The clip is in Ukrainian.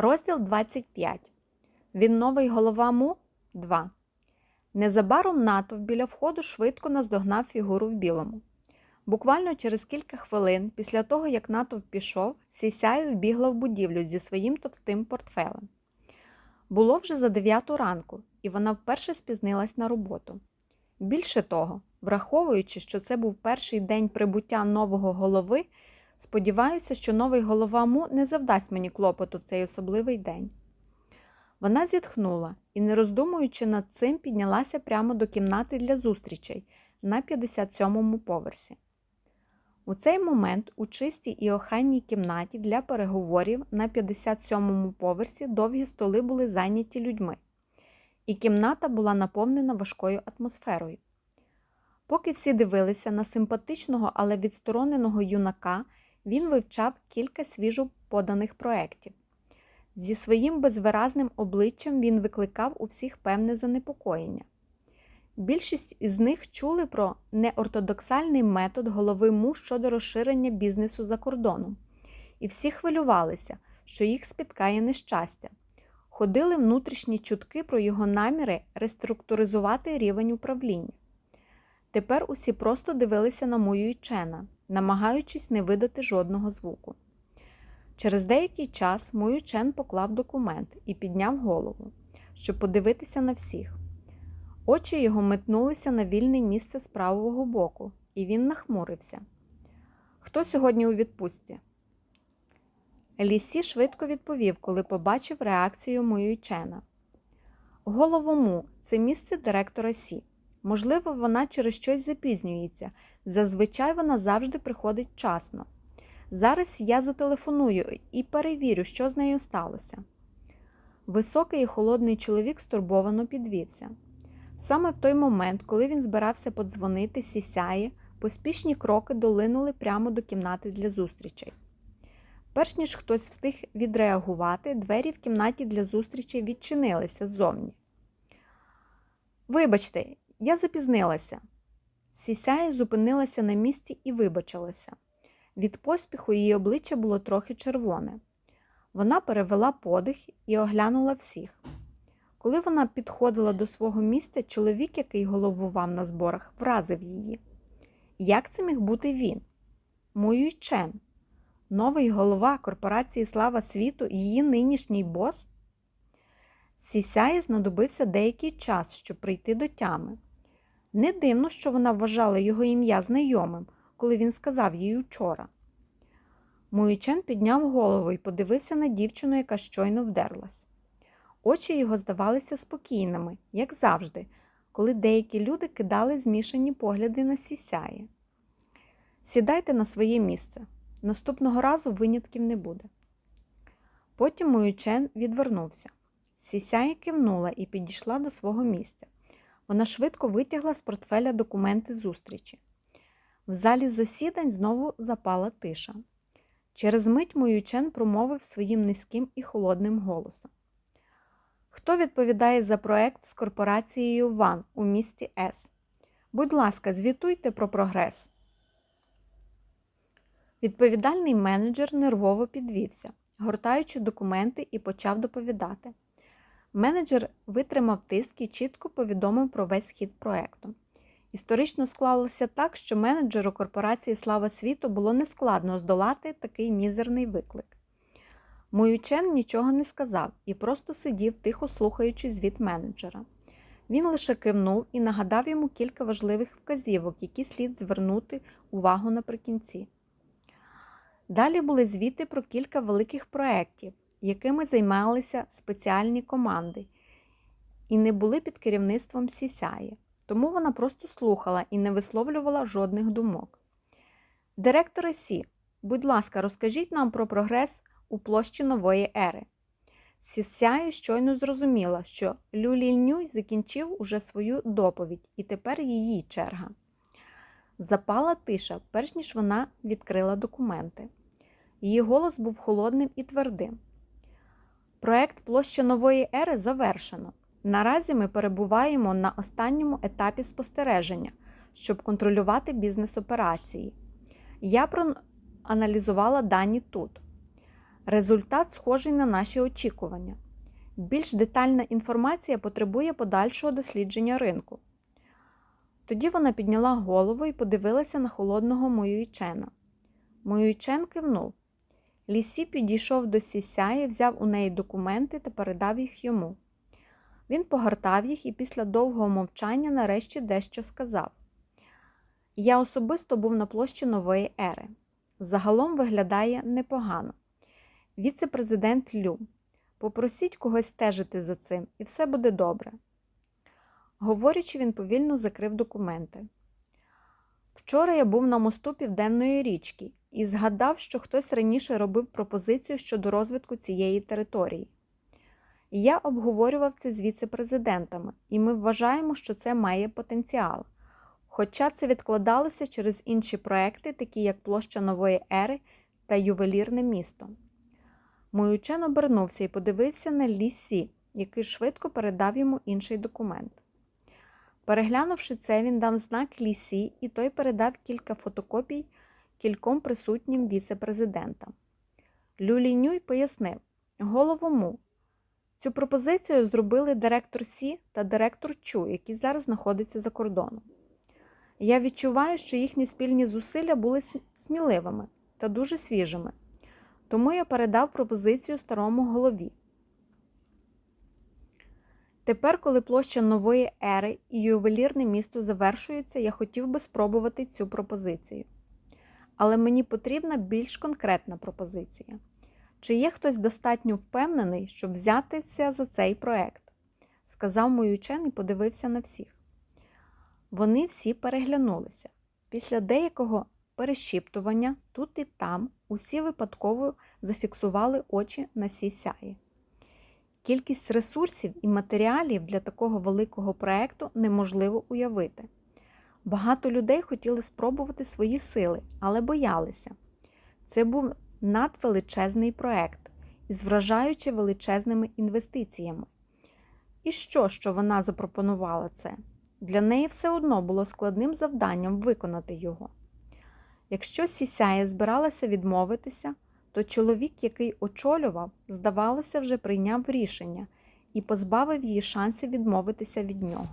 Розділ 25. Він новий голова Му 2. Незабаром натовп біля входу швидко наздогнав фігуру в білому. Буквально через кілька хвилин після того, як натовп пішов, Сісяю вбігла в будівлю зі своїм товстим портфелем. Було вже за 9 ранку, і вона вперше спізнилась на роботу. Більше того, враховуючи, що це був перший день прибуття нового голови, сподіваюся, що новий голова Му не завдасть мені клопоту в цей особливий день. Вона зітхнула і, не роздумуючи над цим, піднялася прямо до кімнати для зустрічей на 57-му поверсі. У цей момент у чистій і охайній кімнаті для переговорів на 57-му поверсі довгі столи були зайняті людьми, і кімната була наповнена важкою атмосферою. Поки всі дивилися на симпатичного, але відстороненого юнака, він вивчав кілька свіжо поданих проєктів. Зі своїм безвиразним обличчям він викликав у всіх певне занепокоєння. Більшість із них чули про неортодоксальний метод голови МУ щодо розширення бізнесу за кордоном, і всі хвилювалися, що їх спіткає нещастя. Ходили внутрішні чутки про його наміри реструктуризувати рівень управління. Тепер усі просто дивилися на мою Чена, намагаючись не видати жодного звуку. Через деякий час Мою Чен поклав документ і підняв голову, щоб подивитися на всіх. Очі його метнулися на вільне місце з правого боку, і він нахмурився. Хто сьогодні у відпустці? Лісі швидко відповів, коли побачив реакцію Мою Чена. Головому це місце директора Сі. Можливо, вона через щось запізнюється. Зазвичай вона завжди приходить вчасно. Зараз я зателефоную і перевірю, що з нею сталося. Високий і холодний чоловік стурбовано підвівся. Саме в той момент, коли він збирався подзвонити сісяє, поспішні кроки долинули прямо до кімнати для зустрічей. Перш ніж хтось встиг відреагувати, двері в кімнаті для зустрічей відчинилися ззовні. Вибачте, я запізнилася. Сісяє зупинилася на місці і вибачилася. Від поспіху її обличчя було трохи червоне. Вона перевела подих і оглянула всіх. Коли вона підходила до свого місця, чоловік, який головував на зборах, вразив її. Як це міг бути він? Мою Чен, новий голова корпорації Слава світу і її нинішній бос? Сісяї знадобився деякий час, щоб прийти до тями. Не дивно, що вона вважала його ім'я знайомим, коли він сказав їй учора. Муючен підняв голову і подивився на дівчину, яка щойно вдерлась. Очі його здавалися спокійними, як завжди, коли деякі люди кидали змішані погляди на сісяє. Сідайте на своє місце. Наступного разу винятків не буде. Потім Муючен відвернувся. Сісяє кивнула і підійшла до свого місця. Вона швидко витягла з портфеля документи зустрічі. В залі засідань знову запала тиша. Через мить Моючен промовив своїм низьким і холодним голосом. Хто відповідає за проект з корпорацією ВАН у місті С? Будь ласка, звітуйте про прогрес. Відповідальний менеджер нервово підвівся, гортаючи документи, і почав доповідати. Менеджер витримав тиск і чітко повідомив про весь хід проекту. Історично склалося так, що менеджеру корпорації Слава світу було нескладно здолати такий мізерний виклик. Моючен нічого не сказав і просто сидів, тихо слухаючи звіт менеджера. Він лише кивнув і нагадав йому кілька важливих вказівок, які слід звернути увагу наприкінці. Далі були звіти про кілька великих проєктів, якими займалися спеціальні команди, і не були під керівництвом Сісяє, тому вона просто слухала і не висловлювала жодних думок. Директора Сі, будь ласка, розкажіть нам про прогрес у площі нової ери. Сісяє щойно зрозуміла, що Люлільнюй закінчив уже свою доповідь, і тепер її черга. Запала тиша, перш ніж вона відкрила документи. Її голос був холодним і твердим. Проект площа нової ери завершено. Наразі ми перебуваємо на останньому етапі спостереження, щоб контролювати бізнес-операції. Я проаналізувала дані тут. Результат схожий на наші очікування. Більш детальна інформація потребує подальшого дослідження ринку. Тоді вона підняла голову і подивилася на холодного Моюйчена. Моюйчен кивнув. Лісі підійшов до сісяї, взяв у неї документи та передав їх йому. Він погортав їх і після довгого мовчання нарешті дещо сказав. Я особисто був на площі нової ери. Загалом виглядає непогано. Віце-президент Лю. Попросіть когось стежити за цим, і все буде добре. Говорячи, він повільно закрив документи. Вчора я був на мосту Південної річки і згадав, що хтось раніше робив пропозицію щодо розвитку цієї території. Я обговорював це з віце-президентами, і ми вважаємо, що це має потенціал. Хоча це відкладалося через інші проекти, такі як площа Нової Ери та ювелірне місто. Моючен обернувся і подивився на лісі, який швидко передав йому інший документ. Переглянувши це, він дав знак лісі, і той передав кілька фотокопій кільком присутнім віце-президентам. Люлінюй пояснив головому. Цю пропозицію зробили директор Сі та директор Чу, які зараз знаходяться за кордоном. Я відчуваю, що їхні спільні зусилля були сміливими та дуже свіжими, тому я передав пропозицію старому голові. Тепер, коли площа нової ери і ювелірне місто завершується, я хотів би спробувати цю пропозицію. Але мені потрібна більш конкретна пропозиція. Чи є хтось достатньо впевнений, щоб взятися за цей проект? сказав мій учен і подивився на всіх. Вони всі переглянулися. Після деякого перешіптування тут і там усі випадково зафіксували очі на сісяї. Кількість ресурсів і матеріалів для такого великого проєкту неможливо уявити. Багато людей хотіли спробувати свої сили, але боялися. Це був надвеличезний проєкт із вражаючи величезними інвестиціями. І що, що вона запропонувала це? Для неї все одно було складним завданням виконати його. Якщо Сісяя збиралася відмовитися, то чоловік, який очолював, здавалося, вже прийняв рішення і позбавив її шансів відмовитися від нього.